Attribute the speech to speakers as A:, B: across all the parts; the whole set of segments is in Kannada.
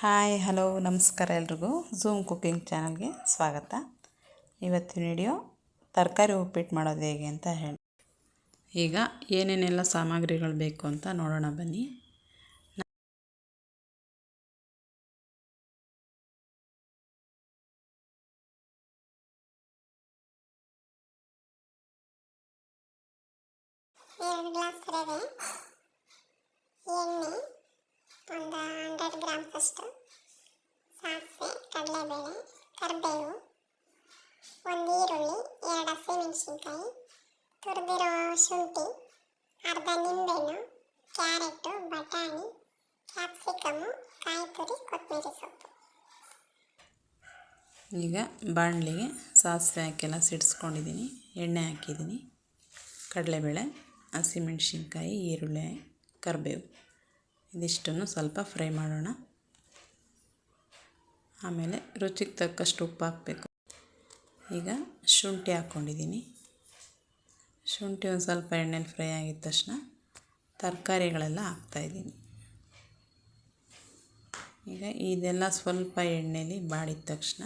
A: ಹಾಯ್, ಹಲೋ, ನಮಸ್ಕಾರ ಎಲ್ರಿಗೂ. ಝೂಮ್ ಕುಕ್ಕಿಂಗ್ ಚಾನಲ್ಗೆ ಸ್ವಾಗತ. ಇವತ್ತಿನ ವಿಡಿಯೋ ತರಕಾರಿ ಉಪ್ಪಿಟ್ಟು ಮಾಡೋದು ಹೇಗೆ ಅಂತ ಹೇಳಿ. ಈಗ ಏನೇನೆಲ್ಲ ಸಾಮಗ್ರಿಗಳು ಬೇಕು ಅಂತ ನೋಡೋಣ ಬನ್ನಿ.
B: ಎರಡು ಗ್ಲಾಸ್ ರವೆ, ಎಣ್ಣೆ ಅಷ್ಟು ಸಾಸಿವೆ, ಕಡಲೆಬೇಳೆ, ಕರಿಬೇವು ಒಂದು ಈರುಳ್ಳಿ ಎರಡು ಹಸಿಮೆಣಸಿನ್ಕಾಯಿ, ತುರಿದಿರೋ ಶುಂಠಿ, ಅರ್ಧ ನಿಂಬೆಹಣ್ಣು, ಕ್ಯಾರೆಟು, ಬಟಾಣಿ ಕ್ಯಾಪ್ಸಿಕಮ್ಮು ಕಾಯಿ ತುರಿ ಕೊತ್ತಂಬರಿ ಸೊಪ್ಪು.
A: ಈಗ ಬಾಣಲಿಗೆ ಸಾಸಿವೆ ಹಾಕೆಲ್ಲ ಸಿಡಿಸ್ಕೊಂಡಿದ್ದೀನಿ, ಎಣ್ಣೆ ಹಾಕಿದ್ದೀನಿ, ಕಡಲೆಬೇಳೆ, ಹಸಿಮೆಣಸಿನ್ಕಾಯಿ, ಈರುಳ್ಳಿ, ಕರಿಬೇವು. ಇದಿಷ್ಟನ್ನು ಸ್ವಲ್ಪ ಫ್ರೈ ಮಾಡೋಣ. ಆಮೇಲೆ ರುಚಿಗೆ ತಕ್ಕಷ್ಟು ಉಪ್ಪು ಹಾಕಬೇಕು. ಈಗ ಶುಂಠಿ ಹಾಕ್ಕೊಂಡಿದ್ದೀನಿ. ಶುಂಠಿ ಒಂದು ಸ್ವಲ್ಪ ಎಣ್ಣೆಲಿ ಫ್ರೈ ಆಗಿದ ತಕ್ಷಣ ತರಕಾರಿಗಳೆಲ್ಲ ಹಾಕ್ತಾಯಿದ್ದೀನಿ ಈಗ ಇದೆಲ್ಲ ಸ್ವಲ್ಪ ಎಣ್ಣೆಲಿ ಬಾಡಿದ ತಕ್ಷಣ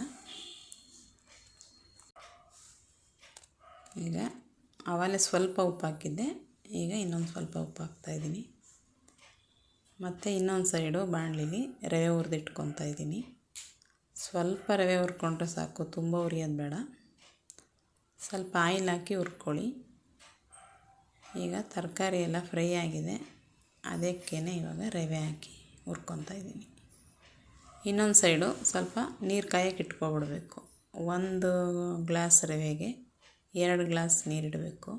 A: ಈಗ ಆವಾಗಲೇ ಸ್ವಲ್ಪ ಉಪ್ಪು ಹಾಕಿದ್ದೆ. ಈಗ ಇನ್ನೊಂದು ಸ್ವಲ್ಪ ಉಪ್ಪು ಹಾಕ್ತಾಯಿದ್ದೀನಿ ಮತ್ತು ಇನ್ನೊಂದು ಸೈಡು ಬಾಣಲಿಲಿ ರವೆ ಹುರಿದಿಟ್ಕೊತಾ ಇದ್ದೀನಿ. ಸ್ವಲ್ಪ ರವೆ ಹುರ್ಕೊಂಡ್ರೆ ಸಾಕು, ತುಂಬ ಉರಿಯೋದು ಬೇಡ. ಸ್ವಲ್ಪ ಆಯಿಲ್ ಹಾಕಿ ಹುರ್ಕೊಳ್ಳಿ. ಈಗ ತರಕಾರಿ ಎಲ್ಲ ಫ್ರೈ ಆಗಿದೆ. ಅದಕ್ಕೇ ಇವಾಗ ರವೆ ಹಾಕಿ ಹುರ್ಕೊತಾ ಇದ್ದೀನಿ. ಇನ್ನೊಂದು ಸೈಡು ಸ್ವಲ್ಪ ನೀರು ಕಾಯಕ್ಕೆ ಇಟ್ಕೊಬಿಡ್ಬೇಕು. ಒಂದು ಗ್ಲಾಸ್ ರವೆಗೆ ಎರಡು ಗ್ಲಾಸ್ ನೀರಿಡಬೇಕು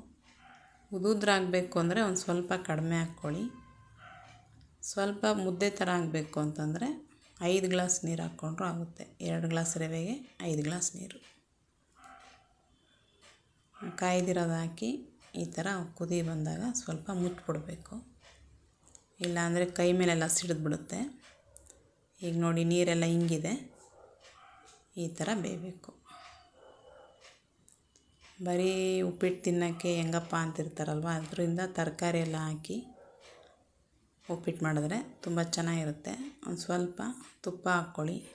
A: ಉದುದ್ರಾಗಬೇಕು ಅಂದರೆ ಒಂದು ಸ್ವಲ್ಪ ಕಡಿಮೆ ಹಾಕ್ಕೊಳ್ಳಿ. ಸ್ವಲ್ಪ ಮುದ್ದೆ ಥರ ಆಗಬೇಕು ಅಂತಂದರೆ ಐದು ಗ್ಲಾಸ್ ನೀರು ಹಾಕ್ಕೊಂಡ್ರೂ ಆಗುತ್ತೆ. ಎರಡು ಗ್ಲಾಸ್ ರವೆಗೆ ಐದು ಗ್ಲಾಸ್ ನೀರು. ಕಾಯ್ದಿರೋದು ಹಾಕಿ ಈ ಥರ ಕುದಿ ಬಂದಾಗ ಸ್ವಲ್ಪ ಮುಚ್ಚಿಬಿಡ್ಬೇಕು. ಇಲ್ಲಾಂದರೆ ಕೈ ಮೇಲೆಲ್ಲ ಸಿಡಿದ್ಬಿಡುತ್ತೆ. ಈಗ ನೋಡಿ ನೀರೆಲ್ಲ ಹಿಂಗಿದೆ ಈ ಥರ ಬೇಯಬೇಕು. ಬರೀ ಉಪ್ಪಿಟ್ಟು ತಿನ್ನೋಕ್ಕೆ ಹೆಂಗಪ್ಪ ಅಂತಿರ್ತಾರಲ್ವ? ಅದರಿಂದ ತರಕಾರಿ ಎಲ್ಲ ಹಾಕಿ ಉಪ್ಪಿಟ್ಟು ಮಾಡಿದ್ರೆ ತುಂಬ ಚೆನ್ನಾಗಿರುತ್ತೆ. ಒಂದು ಸ್ವಲ್ಪ ತುಪ್ಪ ಹಾಕ್ಕೊಳ್ಳಿ.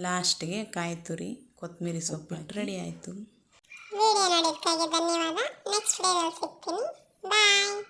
A: ಲಾಸ್ಟಿಗೆ ಕಾಯಿ ತುರಿ, ಕೊತ್ತಂಬರಿ ಸೊಪ್ಪು ರೆಡಿ ಆಯಿತು.
B: ವಿಡಿಯೋ ಧನ್ಯವಾದ. ನೆಕ್ಸ್ಟ್ ವಿಡಿಯೋದಲ್ಲಿ ಸಿಗ್ತೀನಿ. ಬಾಯ್